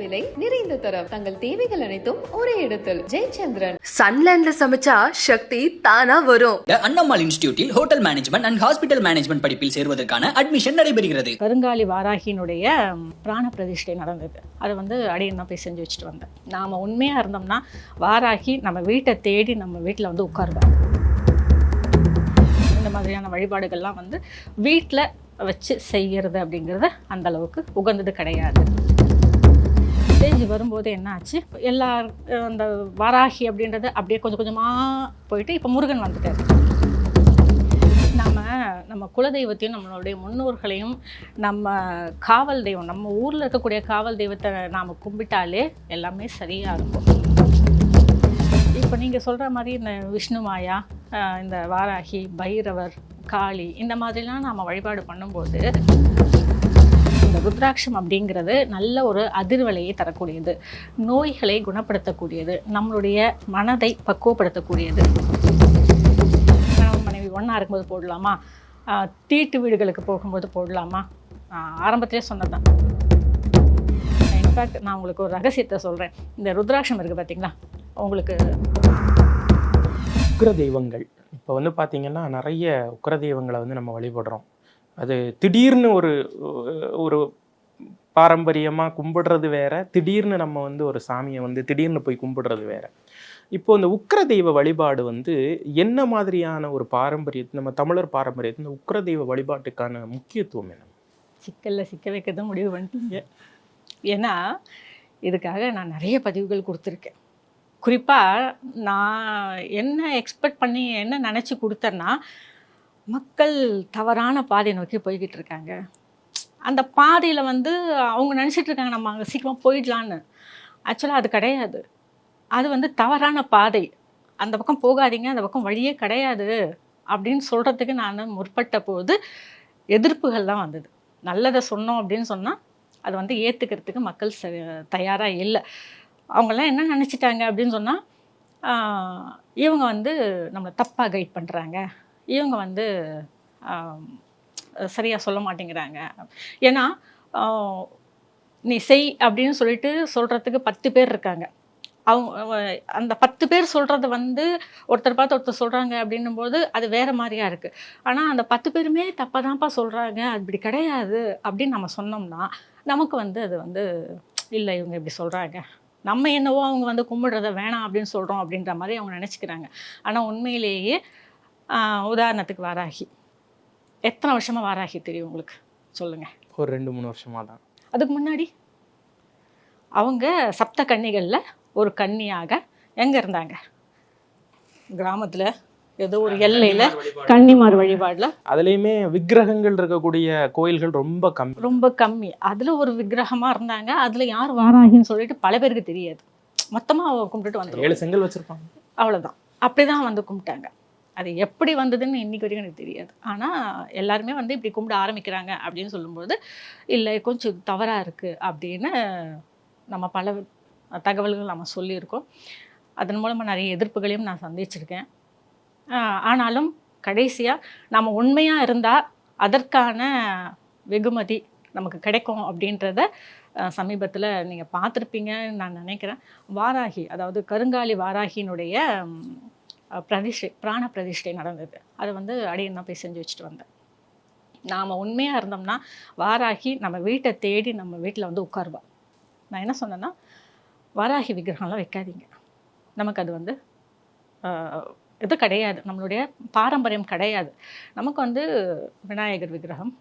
விலை நிறைந்த தரம். தங்கள் தேவைகள் அனைத்தும் ஒரே இடத்தில். ஜெயச்சந்திரன். சன்லேண்ட்ல சமைச்சா சக்தி தானா வரும். Annammal இன்ஸ்டிடியூட்டில் hotel management and hospital management படிப்பில் சேருவதற்கான அட்மிஷன் நடைபெறுகிறது. கருங்காலி வாராகியினுடைய பிராண பிரதிஷ்டை நடந்தது. அதை வந்து அடியன் தான் போய் செஞ்சு வச்சுட்டு வந்தேன். நாம் உண்மையாக இருந்தோம்னா வாராகி நம்ம வீட்டை தேடி நம்ம வீட்டில் வந்து உட்காருவோம் இந்த மாதிரியான வழிபாடுகள்லாம் வந்து வீட்டில் வச்சு செய்கிறது அப்படிங்கிறது அந்த அளவுக்கு உகந்தது கிடையாது. காலேஜ் வரும்போது என்ன ஆச்சு எல்லா அந்த வாராகி அப்படின்றது அப்படியே கொஞ்சம் கொஞ்சமாக போயிட்டு இப்போ முருகன் வந்துட்டார். நம்ம நம்ம குலதெய்வத்தையும் நம்மளுடைய முன்னோர்களையும் நம்ம காவல் தெய்வம் நம்ம ஊரில் இருக்கக்கூடிய காவல் தெய்வத்தை நாம் கும்பிட்டாலே எல்லாமே சரியாக இருக்கும். இப்போ நீங்கள் சொல்கிற மாதிரி இந்த விஷ்ணு மாயா இந்த வாராகி பைரவர் காளி இந்த மாதிரிலாம் நாம் வழிபாடு பண்ணும்போது ருத்ராட்சம் அப்படிங்கிறது நல்ல ஒரு அதிர்வலையை தரக்கூடியது. நோய்களை குணப்படுத்தக்கூடியது. நம்மளுடைய மனதை பக்குவப்படுத்தக்கூடியது. கணவன் மனைவி ஒன்றா இருக்கும்போது போடலாமா? தீட்டு வீடுகளுக்கு போகும்போது போடலாமா? ஆரம்பத்திலே சொன்னதான் இன்ஃபேக்ட் நான் உங்களுக்கு ஒரு ரகசியத்தை சொல்கிறேன் இந்த ருத்ராட்சம் இருக்குது பார்த்தீங்களா உங்களுக்கு உக்ர தெய்வங்கள் இப்போ வந்து பார்த்திங்கன்னா நிறைய உக்ர தெய்வங்களை வந்து நம்ம வழிபடுறோம். அது திடீர்னு ஒரு ஒரு பாரம்பரியமாக கும்பிடுறது வேற திடீர்னு நம்ம வந்து ஒரு சாமியை வந்து திடீர்னு போய் கும்பிடுறது வேற. இப்போ இந்த உக்ர தெய்வ வழிபாடு வந்து என்ன மாதிரியான ஒரு பாரம்பரியத்து நம்ம தமிழர் பாரம்பரியத்து இந்த உக்ர தெய்வ வழிபாட்டுக்கான முக்கியத்துவம் என்ன? சிக்கலில் சிக்க வைக்க தான் முடிவு பண்ணிட்டீங்க. ஏன்னா இதுக்காக நான் நிறைய பதிவுகள் கொடுத்துருக்கேன். குறிப்பாக நான் என்ன எக்ஸ்பெக்ட் பண்ணி என்ன நினச்சி கொடுத்தேன்னா மக்கள் தவறான பாதையை நோக்கி போய்கிட்டு இருக்காங்க. அந்த பாதையில் வந்து அவங்க நினச்சிட்டு இருக்காங்க நம்ம அங்கே சீக்கிரமாக போயிடலான்னு. ஆக்சுவலாக அது கிடையாது. அது வந்து தவறான பாதை. அந்த பக்கம் போகாதீங்க அந்த பக்கம் வழியே கிடையாது அப்படின்னு சொல்கிறதுக்கு நான் முற்பட்ட போது எதிர்ப்புகள் தான் வந்தது. நல்லதை சொன்னோம் அப்படின்னு சொன்னால் அது வந்து ஏற்றுக்கிறதுக்கு மக்கள் ச தயாராக இல்லை. அவங்கெல்லாம் என்ன நினச்சிட்டாங்க அப்படின்னு சொன்னால் இவங்க வந்து நம்மளை தப்பாக கைட் பண்ணுறாங்க இவங்க வந்து சரியாக சொல்ல மாட்டேங்கிறாங்க. ஏன்னா நீ செய் அப்படின்னு சொல்லிட்டு சொல்கிறதுக்கு பத்து பேர் இருக்காங்க. அவங்க அந்த பத்து பேர் சொல்கிறது வந்து ஒருத்தர் பார்த்து ஒருத்தர் சொல்கிறாங்க அப்படின்னும்போது அது வேறு மாதிரியா இருக்குது ஆனால் அந்த பத்து பேருமே தப்பாக தான்ப்பா சொல்கிறாங்க அது இப்படி கிடையாது அப்படின்னு நம்ம சொன்னோம்னா நமக்கு வந்து அது வந்து இல்லை இவங்க இப்படி சொல்கிறாங்க நம்ம என்னவோ அவங்க வந்து கும்பிடுறத வேணாம் அப்படின்னு சொல்கிறோம் அப்படின்ற மாதிரி அவங்க நினச்சிக்கிறாங்க. ஆனால் உண்மையிலேயே உதாரணத்துக்கு வாராகி. எத்தனை வருஷமாக வாராகி தெரியும் உங்களுக்கு? சொல்லுங்கள் ஒரு ரெண்டு மூணு வருஷமாக தான். அதுக்கு முன்னாடி? அவங்க சப்த கன்னிகளில் ஒரு கன்னியாக எங்கே இருந்தாங்க? கிராமத்தில் ஏதோ ஒரு எல்லையில் கன்னிமார் வழிபாடில். அதுலேயுமே விக்கிரகங்கள் இருக்கக்கூடிய கோயில்கள் ரொம்ப கம்மி. ரொம்ப கம்மி. அதில் ஒரு விக்கிரகமாக இருந்தாங்க. அதில் யார் வாராகின்னு சொல்லிட்டு பல பேருக்கு தெரியாது. மொத்தமாக கும்பிட்டுட்டு வந்துருவாங்க. ஏழு செங்கல் வச்சுருப்பாங்க. அவ்வளோதான் அப்படி தான் வந்து கும்பிட்டாங்க. அது எப்படி வந்ததுன்னு இன்றைக்கி வரைக்கும் எனக்கு தெரியாது. ஆனால் எல்லாருமே வந்து இப்படி கும்பிட ஆரம்பிக்கிறாங்க அப்படின்னு சொல்லும்போது இல்லை கொஞ்சம் தவறாக இருக்குது அப்படின்னு நம்ம பல தகவல்கள் நம்ம சொல்லியிருக்கோம். அதன் மூலமாக நிறைய எதிர்ப்புகளையும் நான் சந்திச்சிருக்கேன். ஆனாலும் கடைசியாக நம்ம உண்மையாக இருந்தால் அதற்கான வெகுமதி நமக்கு கிடைக்கும் அப்படின்றத சமீபத்தில் நீங்கள் பார்த்துருப்பீங்கன்னு நான் நினைக்கிறேன். வாராகி அதாவது கருங்காலி வாராகியினுடைய பிரதிஷ்டை பிராண பிரதிஷ்டை நடந்தது. அதை வந்து அடியன் தான் போய் செஞ்சு வச்சுட்டு வந்தேன். நாம் உண்மையாக இருந்தோம்னா வாராகி நம்ம வீட்டை தேடி நம்ம வீட்டில் வந்து உட்காருவா. நான் என்ன சொன்னேன்னா வாராகி விக்கிரகம்லாம் வைக்காதீங்க. நமக்கு அது வந்து இது கிடையாது. நம்மளுடைய பாரம்பரியம் கிடையாது. நமக்கு வந்து விநாயகர் விக்கிரகம்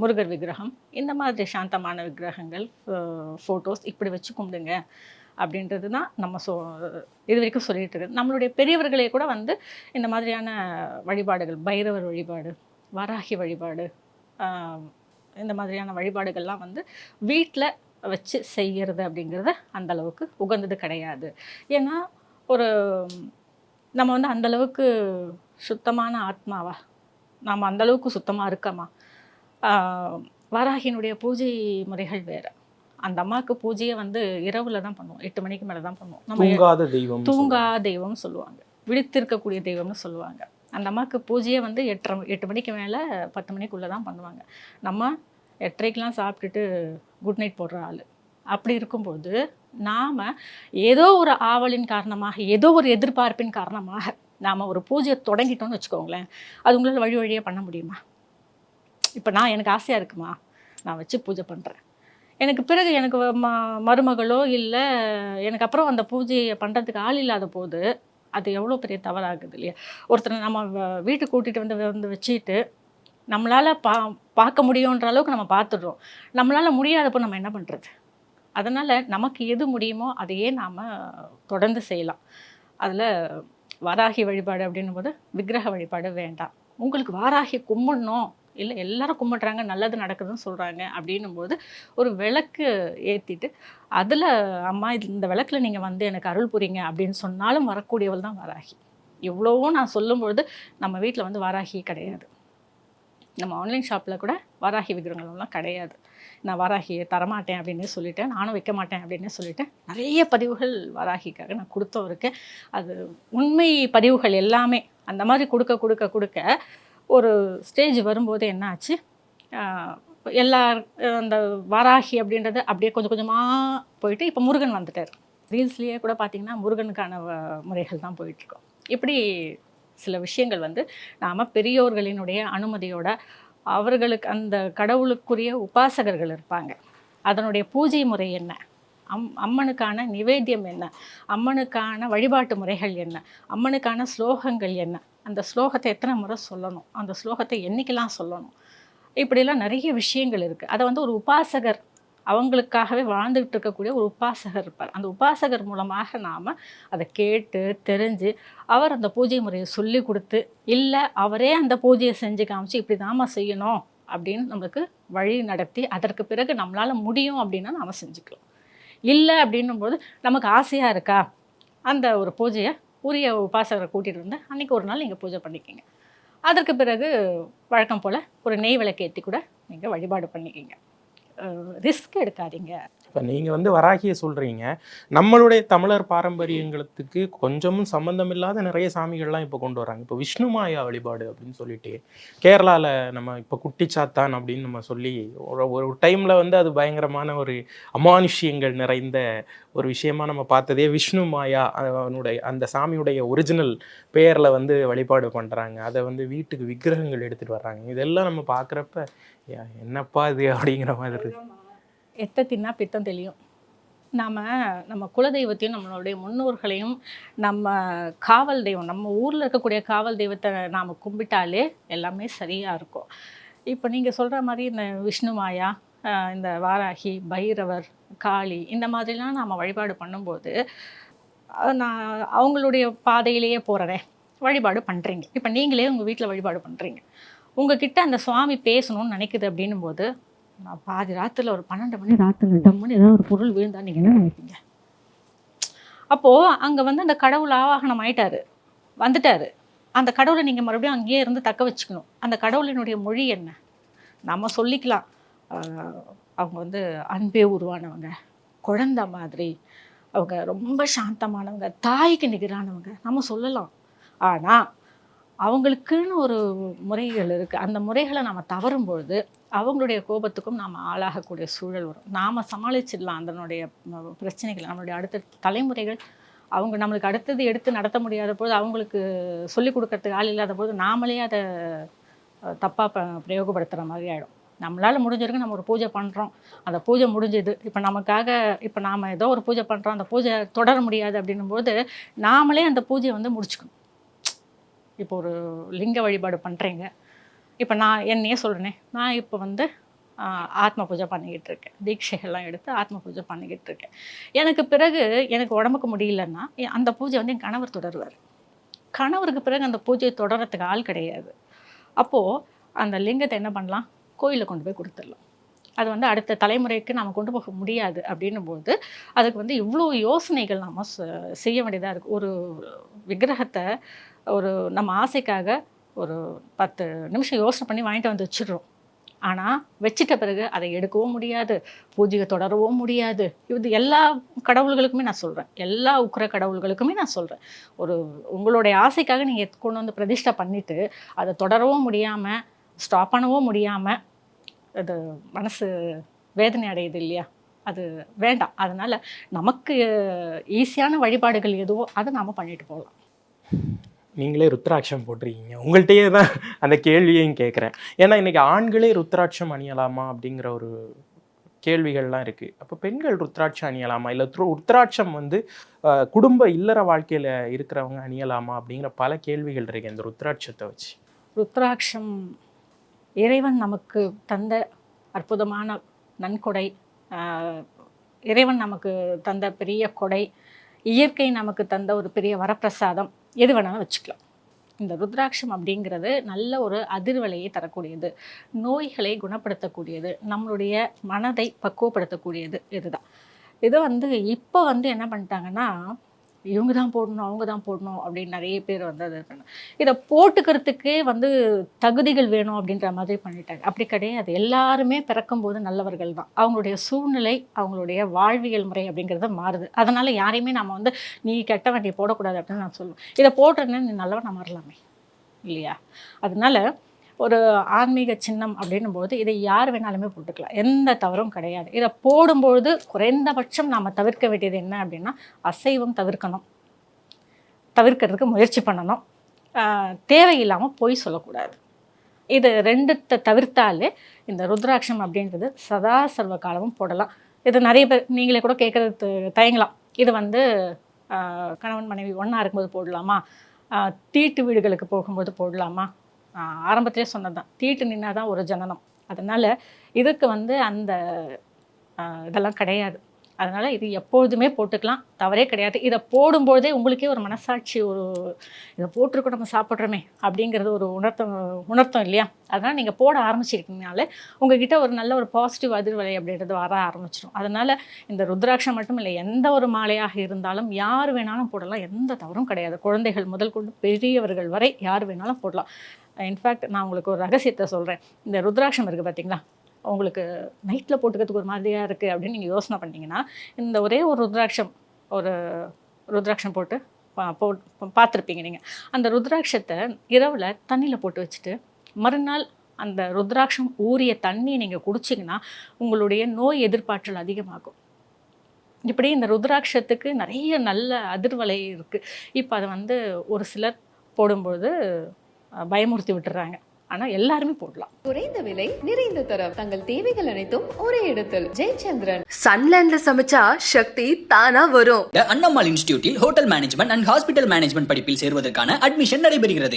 முருகர் விக்கிரகம் இந்த மாதிரி சாந்தமான விக்கிரகங்கள் ஃபோட்டோஸ் இப்படி வச்சு கும்பிடுங்க. அப்படின்றது தான் நம்ம சொ இது வரைக்கும் சொல்லிட்டு இருக்கு நம்மளுடைய பெரியவர்களே கூட வந்து இந்த மாதிரியான வழிபாடுகள் பைரவர் வழிபாடு வராகி வழிபாடு இந்த மாதிரியான வழிபாடுகள்லாம் வந்து வீட்டில் வச்சு செய்கிறது அப்படிங்கிறது அந்தளவுக்கு உகந்தது கிடையாது. ஏன்னா ஒரு நம்ம வந்து அந்தளவுக்கு சுத்தமான ஆத்மாவா? நாம் அந்த அளவுக்கு சுத்தமாக இருக்கமா? வராகினுடைய வராகியினுடைய பூஜை முறைகள் வேறு. அந்த அம்மாவுக்கு பூஜையை வந்து இரவில் தான் பண்ணுவோம். எட்டு மணிக்கு மேலே தான் பண்ணுவோம். நம்ம தூங்காத தெய்வம் தூங்கா தெய்வம்னு சொல்லுவாங்க. விழித்திருக்கக்கூடிய தெய்வம்னு சொல்லுவாங்க. அந்த அம்மாவுக்கு பூஜையை வந்து எட்டரை எட்டு மணிக்கு மேலே பத்து மணிக்குள்ளே தான் பண்ணுவாங்க. நம்ம எட்டரைக்கெலாம் சாப்பிட்டுட்டு குட் நைட் போடுற ஆள். அப்படி இருக்கும்போது நாம் ஏதோ ஒரு ஆவலின் காரணமாக ஏதோ ஒரு எதிர்பார்ப்பின் காரணமாக நாம் ஒரு பூஜையை தொடங்கிட்டோம்னு வச்சுக்கோங்களேன். அது உங்களால் வழி வழியாக பண்ண முடியுமா? இப்போ நான் எனக்கு ஆசையாக இருக்குமா? நான் வச்சு பூஜை பண்ணுறேன் எனக்கு பிறகு எனக்கு ம மருமகளோ இல்லை எனக்கு அப்புறம் அந்த பூஜையை பண்ணுறதுக்கு ஆள் இல்லாத போது அது எவ்வளோ பெரிய தவறாகுது இல்லையா? ஒருத்தரை நம்ம வ- வீட்டுக்கு கூட்டிகிட்டு வந்து வந்து வச்சுட்டு நம்மளால் பா பார்க்க முடியுன்ற அளவுக்கு நம்ம பார்த்துடுறோம். நம்மளால் முடியாதப்போ நம்ம என்ன பண்ணுறது அதனால் நமக்கு எது முடியுமோ அதையே நாம் தொடர்ந்து செய்யலாம். அதில் வாராகி வழிபாடு அப்படின்னும் போது விக்கிரக வழிபாடு வேண்டாம். உங்களுக்கு வாராகி கும்பிடணும். இல்லை எல்லாரும் கும்பிட்றாங்க நல்லது நடக்குதுன்னு சொல்கிறாங்க அப்படின்னும் போது ஒரு விளக்கு ஏற்றிட்டு அதில் அம்மா இது இந்த விளக்கில் நீங்கள் வந்து எனக்கு அருள் புரிங்க அப்படின்னு சொன்னாலும் வரக்கூடியவள் தான் வாராகி. எவ்வளவோ நான் சொல்லும்பொழுது நம்ம வீட்டில் வந்து வாராகி கிடையாது. நம்ம ஆன்லைன் ஷாப்பில் கூட வாராகி விக்கிரகங்கள்லாம் கிடையாது. நான் வாராகியை தரமாட்டேன் அப்படின்னு சொல்லிட்டேன் நானும் வைக்க மாட்டேன் அப்படின்னு சொல்லிட்டேன் நிறைய பதிவுகள் வாராகிக்காக நான் கொடுத்தோம் இருக்கேன். அது உண்மை பதிவுகள் எல்லாமே அந்த மாதிரி கொடுக்க கொடுக்க கொடுக்க ஒரு ஸ்டேஜ் வரும்போது என்ன ஆச்சு ஆஹ் எல்லா அந்த வாராகி அப்படின்றது அப்படியே கொஞ்சம் கொஞ்சமாக போயிட்டு இப்போ முருகன் வந்துட்டார். ரீல்ஸ்லேயே கூட பார்த்திங்கன்னா முருகனுக்கான வ- முறைகள் தான் போயிட்டுருக்கோம். இப்படி சில விஷயங்கள் வந்து நாம் பெரியோர்களினுடைய அனுமதியோட அவர்களுக்கு அந்த கடவுளுக்குரிய உபாசகர்கள் இருப்பாங்க. அதனுடைய பூஜை முறை என்ன? அம் அம்மனுக்கான நிவேத்தியம் என்ன? அம்மனுக்கான வழிபாட்டு முறைகள் என்ன? அம்மனுக்கான ஸ்லோகங்கள் என்ன? அந்த ஸ்லோகத்தை எத்தனை முறை சொல்லணும்? அந்த ஸ்லோகத்தை என்றைக்கெல்லாம் சொல்லணும்? இப்படிலாம் நிறைய விஷயங்கள் இருக்குது அதை வந்து ஒரு உபாசகர் அவங்களுக்காகவே வாழ்ந்துகிட்டு இருக்கக்கூடிய ஒரு உபாசகர் இருப்பார். அந்த உபாசகர் மூலமாக நாம் அதை கேட்டு தெரிஞ்சு அவர் அந்த பூஜை முறையை சொல்லி கொடுத்து இல்லை அவரே அந்த பூஜையை செஞ்சு காமிச்சு இப்படி தாம்மா செய்யணும் அப்படின்னு நம்மளுக்கு வழி நடத்தி அதற்கு பிறகு நம்மளால் முடியும் அப்படின்னா நாம் செஞ்சுக்கலாம். இல்லை அப்படின்னும்போது நமக்கு ஆசையாக இருக்கா? அந்த ஒரு பூஜையை உரிய உபாசகரை கூட்டிகிட்டு வந்து அன்றைக்கி ஒரு நாள் நீங்கள் பூஜை பண்ணிக்கிங்க. அதற்கு பிறகு வழக்கம் போல் ஒரு நெய் விளக்கு ஏற்றி கூட நீங்கள் வழிபாடு பண்ணிக்கிங்க. ரிஸ்க் எடுக்காதீங்க. இப்போ நீங்கள் வந்து வராகியை சொல்கிறீங்க நம்மளுடைய தமிழர் பாரம்பரியங்களுக்கு கொஞ்சமும் சம்மந்தம் இல்லாத நிறைய சாமிகள்லாம் இப்போ கொண்டு வராங்க. இப்போ விஷ்ணுமாயா வழிபாடு அப்படின்னு சொல்லிட்டு கேரளாவில் நம்ம இப்போ குட்டிச்சாத்தான் அப்படின்னு நம்ம சொல்லி ஒரு ஒரு டைமில் வந்து அது பயங்கரமான ஒரு அமானுஷ்யங்கள் நிறைந்த ஒரு விஷயமா நம்ம பார்த்ததே விஷ்ணு மாயா அவனுடைய அந்த சாமியுடைய ஒரிஜினல் பெயரில் வந்து வழிபாடு பண்ணுறாங்க அதை வந்து வீட்டுக்கு விக்கிரகங்கள் எடுத்துகிட்டு வர்றாங்க. இதெல்லாம் நம்ம பார்க்குறப்ப என்னப்பா இது? அப்படிங்கிற மாதிரி. எத்தத்தின்னா பித்தம் தெளியும். நாம் நம்ம குலதெய்வத்தையும் நம்மளுடைய முன்னோர்களையும் நம்ம காவல் தெய்வம் நம்ம ஊரில் இருக்கக்கூடிய காவல் தெய்வத்தை நாம் கும்பிட்டாலே எல்லாமே சரியாக இருக்கும். இப்போ நீங்கள் சொல்கிற மாதிரி இந்த விஷ்ணு மாயா இந்த வாராகி பைரவர் காளி இந்த மாதிரிலாம் நாம் வழிபாடு பண்ணும்போது நான் அவங்களுடைய பாதையிலேயே போகிறேன் வழிபாடு பண்ணுறீங்க இப்போ நீங்களே உங்கள் வீட்டில் வழிபாடு பண்ணுறீங்க உங்ககிட்ட அந்த சுவாமி பேசணும்னு நினைக்குது அப்படின்னும் போது நான் பாதி ராத்திரில் ஒரு பன்னெண்டு மணி ராத்திரில் ரெண்டு மணி ஏதாவது ஒரு பொருள் விழுந்தா நீங்கள் என்ன நினைப்பீங்க? அப்போது அங்கே வந்து அந்த கடவுள் ஆவாகனம் ஆயிட்டாரு. வந்துட்டாரு. அந்த கடவுளை நீங்கள் மறுபடியும் அங்கேயே இருந்து தக்க வச்சுக்கணும். அந்த கடவுளினுடைய மொழி என்ன? நம்ம சொல்லிக்கலாம். அவங்க வந்து அன்பே உருவானவங்க குழந்தை மாதிரி. அவங்க ரொம்ப சாந்தமானவங்க தாய்க்கு நிகரானவங்க. நம்ம சொல்லலாம். ஆனால் அவங்களுக்குன்னு ஒரு முறைகள் இருக்குது அந்த முறைகளை நம்ம தவறும் பொழுது அவங்களுடைய கோபத்துக்கும் நாம் ஆளாகக்கூடிய சூழல் வரும். நாம் சமாளிச்சிடலாம் அதனுடைய பிரச்சனைகளை. நம்மளுடைய அடுத்த தலைமுறைகள் அவங்க நம்மளுக்கு அடுத்தது எடுத்து நடத்த முடியாத போது அவங்களுக்கு சொல்லிக் கொடுக்கறதுக்கு ஆள் இல்லாத போது நாமளே அதை தப்பாக ப பிரயோகப்படுத்துகிற மாதிரி ஆகிடும் நம்மளால் முடிஞ்ச வரைக்கும் நம்ம ஒரு பூஜை பண்ணுறோம் அந்த பூஜை முடிஞ்சது. இப்போ நமக்காக இப்போ நாம் ஏதோ ஒரு பூஜை பண்ணுறோம் அந்த பூஜை தொடர முடியாது அப்படின்னும் போது நாமளே அந்த பூஜையை வந்து முடிச்சுக்கணும். இப்போ ஒரு லிங்க வழிபாடு பண்ணுறீங்க இப்போ நான் என்னையே சொல்கிறேனே நான் இப்போ வந்து ஆத்ம பூஜை பண்ணிக்கிட்டு இருக்கேன். தீட்சைகள்லாம் எடுத்து ஆத்ம பூஜை பண்ணிக்கிட்டு இருக்கேன். எனக்கு பிறகு எனக்கு உடம்புக்கு முடியலன்னா அந்த பூஜை வந்து என் கணவர் தொடருவார். கணவருக்கு பிறகு அந்த பூஜையை தொடர்றதுக்கு ஆள் கிடையாது. அப்போது அந்த லிங்கத்தை என்ன பண்ணலாம்? கோயிலில் கொண்டு போய் கொடுத்துடலாம். அது வந்து அடுத்த தலைமுறைக்கு நாம் கொண்டு போக முடியாது அப்படின்னும் போது அதுக்கு வந்து இவ்வளோ யோசனைகள் நாம் செ- செய்ய வேண்டியதாக இருக்குது ஒரு விக்கிரகத்தை ஒரு நம்ம ஆசைக்காக ஒரு பத்து நிமிஷம் யோசனை பண்ணி வாங்கிட்டு வந்து வச்சிடுறோம். ஆனால் வச்சிட்ட பிறகு அதை எடுக்கவும் முடியாது பூஜையை தொடரவும் முடியாது. இது எல்லா கடவுள்களுக்குமே நான் சொல்கிறேன் எல்லா உக்கிர கடவுள்களுக்குமே நான் சொல்கிறேன் ஒரு உங்களுடைய ஆசைக்காக நீங்கள் கொண்டு வந்து பிரதிஷ்டை பண்ணிவிட்டு அதை தொடரவும் முடியாமல் ஸ்டாப் பண்ணவும் முடியாமல் அது மனசு வேதனை அடையுது இல்லையா? அது வேண்டாம். அதனால் நமக்கு ஈஸியான வழிபாடுகள் எதுவோ அதை நாம் பண்ணிட்டு போகலாம். நீங்களே ருத்ராட்சம் போட்டிருக்கீங்க. உங்கள்கிட்டயே தான் அந்த கேள்வியையும் கேட்குறேன். ஏன்னா இன்றைக்கி ஆண்களே ருத்ராட்சம் அணியலாமா அப்படிங்கிற ஒரு கேள்விகள்லாம் இருக்குது அப்போ பெண்கள் ருத்ராட்சம் அணியலாமா? இல்லை ருத்ராட்சம் வந்து குடும்ப இல்லற வாழ்க்கையில் இருக்கிறவங்க அணியலாமா அப்படிங்கிற பல கேள்விகள் இருக்குது இந்த ருத்ராட்சத்தை வச்சு. ருத்ராட்சம் இறைவன் நமக்கு தந்த அற்புதமான நன்கொடை. இறைவன் நமக்கு தந்த பெரிய கொடை. இயற்கை நமக்கு தந்த ஒரு பெரிய வரப்பிரசாதம். எது வேணாலும் வச்சுக்கலாம். இந்த ருத்ராட்சம் அப்படிங்கிறது நல்ல ஒரு அதிர்வலையை தரக்கூடியது. நோய்களை குணப்படுத்தக்கூடியது. நம்மளுடைய மனதை பக்குவப்படுத்தக்கூடியது. இதுதான். இது வந்து இப்போ வந்து என்ன பண்ணிட்டாங்கன்னா இவங்க தான் போடணும் அவங்க தான் போடணும் அப்படின்னு நிறைய பேர் வந்து அது பண்ண- இதை போட்டுக்கிறதுக்கே வந்து தகுதிகள் வேணும் அப்படின்ற மாதிரி பண்ணிட்டாங்க. அப்படி கிடையாது. எல்லாருமே பிறக்கும்போது நல்லவர்கள் தான். அவங்களுடைய சூழ்நிலை அவங்களுடைய வாழ்வியல் முறை அப்படிங்கிறது மாறுது. அதனால் யாரையுமே நம்ம வந்து நீ கெட்ட வண்டியை போடக்கூடாது அப்படின்னு நான் சொல்லுவேன். இதை போட்டுறேன்னு நீ நல்லவன் மாறலாமே. வரலாமே இல்லையா? அதனால ஒரு ஆன்மீக சின்னம் அப்படின்னும் போது இதை யார் வேணாலுமே போட்டுக்கலாம். எந்த தவறும் கிடையாது. இதை போடும்பொழுது குறைந்தபட்சம் நாம் தவிர்க்க வேண்டியது என்ன அப்படின்னா அசைவம் தவிர்க்கணும். தவிர்க்கிறதுக்கு முயற்சி பண்ணணும். தேவையில்லாமல் பொய் சொல்லக்கூடாது. இது ரெண்டுத்தை தவிர்த்தாலே இந்த ருத்ராட்சம் அப்படின்றது சதா சர்வ காலமும் போடலாம். இது நிறைய பேர் நீங்களே கூட கேட்குறது தயங்கலாம். இது வந்து கணவன் மனைவி ஒன்றா இருக்கும்போது போடலாமா? தீட்டு வீடுகளுக்கு போகும்போது போடலாமா? ஆரம்பத்திலே சொன்னதுதான். தீட்டு நின்னா தான் ஒரு ஜனனம். அதனால் இதுக்கு வந்து அந்த இதெல்லாம் கிடையாது. அதனால் இது எப்பொழுதுமே போட்டுக்கலாம். தவறே கிடையாது. இதை போடும்போதே உங்களுக்கே ஒரு மனசாட்சி ஒரு இதை போட்டிருக்கோம் நம்ம சாப்பிட்றோமே அப்படிங்கிறது ஒரு உணர்த்தம் உணர்த்தம் இல்லையா? அதனால் நீங்கள் போட ஆரம்பிச்சிருக்கீங்கனாலே உங்ககிட்ட ஒரு நல்ல ஒரு பாசிட்டிவ் அதிர்வலை அப்படின்றது வர ஆரம்பிச்சிடும் அதனால் இந்த ருத்ராட்சம் மட்டும் இல்லை எந்த ஒரு மாலையாக இருந்தாலும் யார் வேணாலும் போடலாம். எந்த தவறும் கிடையாது. குழந்தைகள் முதல் கொண்டு பெரியவர்கள் வரை யார் வேணாலும் போடலாம். இன்ஃபேக்ட் நான் உங்களுக்கு ஒரு ரகசியத்தை சொல்கிறேன் இந்த ருத்ராட்சம் இருக்குது பார்த்தீங்களா உங்களுக்கு நைட்டில் போட்டுக்கிறதுக்கு ஒரு மாதிரியாக இருக்குது அப்படின்னு நீங்கள் யோசனை பண்ணிங்கன்னா இந்த ஒரே ஒரு ருத்ராட்சம் ஒரு ருத்ராட்சம் போட்டு பா- போ பார்த்துருப்பீங்க நீங்கள் அந்த ருத்ராட்சத்தை இரவில் தண்ணியில் போட்டு வச்சுட்டு மறுநாள் அந்த ருத்ராட்சம் ஊறிய தண்ணியை நீங்கள் குடிச்சிங்கன்னா உங்களுடைய நோய் எதிர்ப்பாற்றல் அதிகமாகும். இப்படி இந்த ருத்ராட்சத்துக்கு நிறைய நல்ல அதிர்வலை இருக்குது இப்போ அதை வந்து ஒரு சிலர் போடும்பொழுது பயமுறுத்தி விட்டுறாங்க. ஆனால் எல்லாருமே போடலாம். குறைந்த விலை நிறைந்த தரம். தங்கள் தேவைகள் அனைத்தும் ஒரே இடத்தில். ஜெயச்சந்திரன். சன்லேண்ட்ல சமைச்சா சக்தி தானா வரும். Annammal இன்ஸ்டிடியூட்டில் hotel management and hospital management படிப்பில் சேர்வதற்கான அட்மிஷன் நடைபெறுகிறது.